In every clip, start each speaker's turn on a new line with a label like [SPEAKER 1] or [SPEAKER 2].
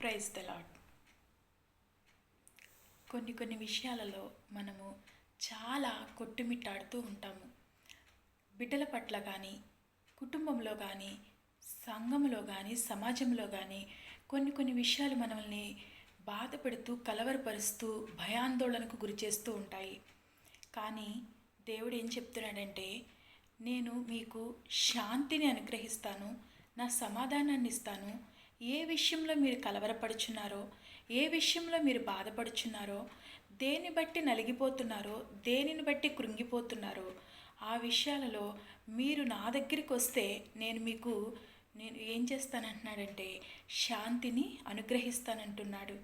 [SPEAKER 1] Praise the lord కొన్ని కొన్ని విషయాలలో మనము చాలా కొట్టుమిట్టాడుతూ ఉంటాము. బిడ్డల పట్ల కానీ కుటుంబంలో కానీ సంఘంలో కానీ సమాజంలో కానీ కొన్ని కొన్ని విషయాలు మనల్ని బాధపెడుతూ కలవరపరుస్తూ భయాందోళనకు గురి చేస్తూ ఉంటాయి. కానీ దేవుడు ఏం చెప్తున్నాడంటే నేను మీకు శాంతిని అనుగ్రహిస్తాను నా సమాధానాన్ని ఇస్తాను ఏ విషయంలో మీరు కలవరపడుచున్నారో ఏ విషయంలో మీరు బాధపడుచున్నారో దేని బట్టి నలిగిపోతున్నారో దేనిని బట్టి కృంగిపోతున్నారో ఆ విషయాలలో మీరు నా దగ్గరికి వస్తే నేను మీకు నేను ఏం చేస్తానంటున్నాడంటే శాంతిని అనుగ్రహిస్తానంటున్నాడు.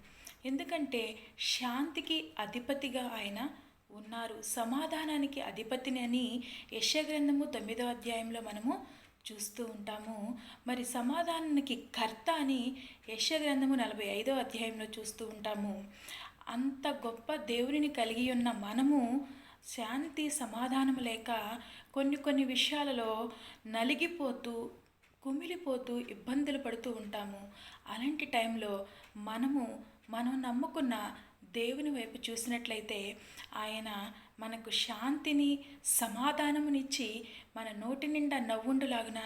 [SPEAKER 1] ఎందుకంటే శాంతికి అధిపతిగా ఆయన ఉన్నారు. సమాధానానికి అధిపతిని అని యశగ్రంథము తొమ్మిదో అధ్యాయంలో మనము చూస్తూ ఉంటాము. మరి సమాధానానికి కర్త అని యశగ్రంథము నలభై ఐదో అధ్యాయంలో చూస్తూ ఉంటాము. అంత గొప్ప దేవుడిని కలిగి ఉన్న మనము శాంతి సమాధానం లేక కొన్ని కొన్ని విషయాలలో నలిగిపోతూ కుమిలిపోతూ ఇబ్బందులు పడుతూ ఉంటాము. అలాంటి టైంలో మనము మనం నమ్ముకున్న దేవుని వైపు చూసినట్లయితే ఆయన మనకు శాంతిని సమాధానమునిచ్చి మన నోటి నిండా నవ్వుండులాగున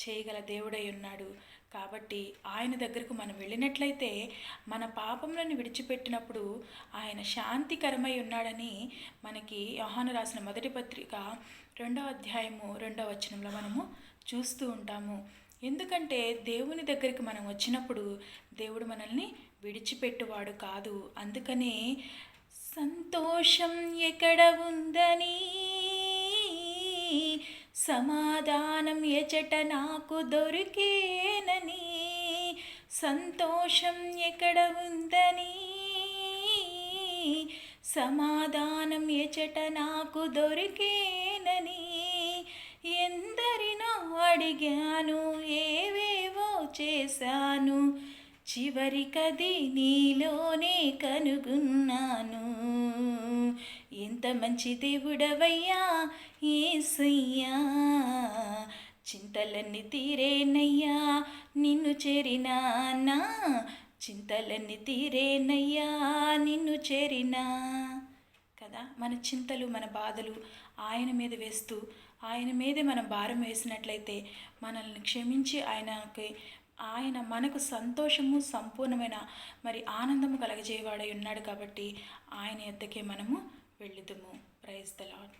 [SPEAKER 1] చేయగల దేవుడై ఉన్నాడు. కాబట్టి ఆయన దగ్గరకు మనం వెళ్ళినట్లయితే మన పాపములను విడిచిపెట్టినప్పుడు ఆయన శాంతికరమై ఉన్నాడని మనకి యోహాను రాసిన మొదటి పత్రిక రెండవ అధ్యాయము రెండవ వచనంలో మనము చూస్తూ ఉంటాము. ఎందుకంటే దేవుని దగ్గరికి మనం వచ్చినప్పుడు దేవుడు మనల్ని విడిచిపెట్టువాడు కాదు. అందుకనే సంతోషం ఎక్కడ ఉందని? సమాధానం ఎచట నాకు దొరికేనని? సంతోషం ఎక్కడ ఉందని? సమాధానం ఎచట నాకు దొరికేనని? ఎందరినో అడిగాను ఏవేవో చేశాను. చివరికది నీలోనే కనుగొన్నాను. ఎంత మంచి దేవుడవయ్యా ఏసయ్యా. చింతలన్నీ తీరేనయ్యా నిన్ను చేరినానా. చింతలన్నీ తీరేనయ్యా నిన్ను చేరినా. కదా మన చింతలు మన బాధలు ఆయన మీద వేస్తూ ఆయన మీదే మనం భారం వేసినట్లయితే మనల్ని క్షమించి ఆయనకి ఆయన మనకు సంతోషము సంపూర్ణమైన మరి ఆనందము కలగజేయవాడై ఉన్నాడు కాబట్టి ఆయన ఎద్దకే మనము వెళ్ళుదుము. Praise the lord